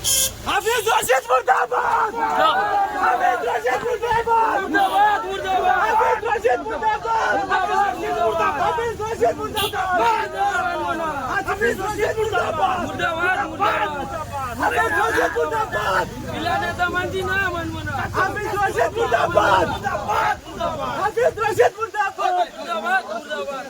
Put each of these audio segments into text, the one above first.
Hafiz Raşit Murtabat! Hafiz Raşit Murtabat! Hafiz Raşit Murtabat! Hafiz Raşit Murtabat! Hafiz Raşit Murtabat! Hafiz Raşit Murtabat! Bilal'e manji na aman mana. Hafiz Raşit Murtabat! Hafiz Raşit Murtabat! Murtabat! Murtabat!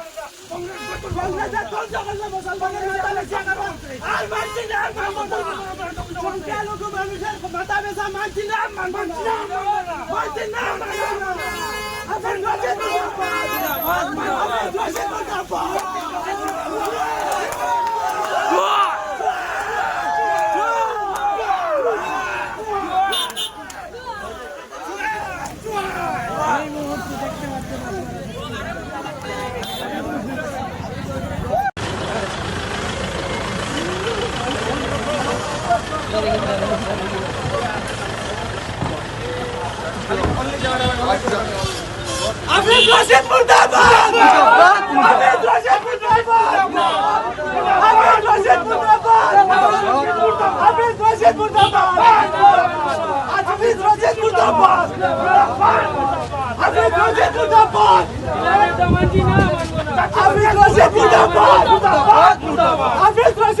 সংখ্যালঘু মানুষের মাথা বেচা মানছি না মানবো না মানছি না হাফিজ রশিদ মুর্দাবাদ হাফিজ রশিদ মুর্দাবাদ হাফিজ রশিদ মুর্দাবাদ হাফিজ রশিদ মুর্দাবাদ হাফিজ রশিদ মুর্দাবাদ হাফিজ রশিদ মুর্দাবাদ ইলা নেতা মানছি না মানবো না হাফিজ রশিদ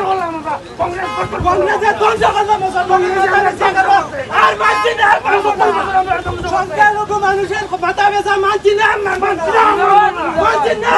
কংগ্রেসের ধ্বংস করব আর মানছি না সংখ্যালঘু মানুষের মাথা বেচা মানছি না। মানছি না মানছি না।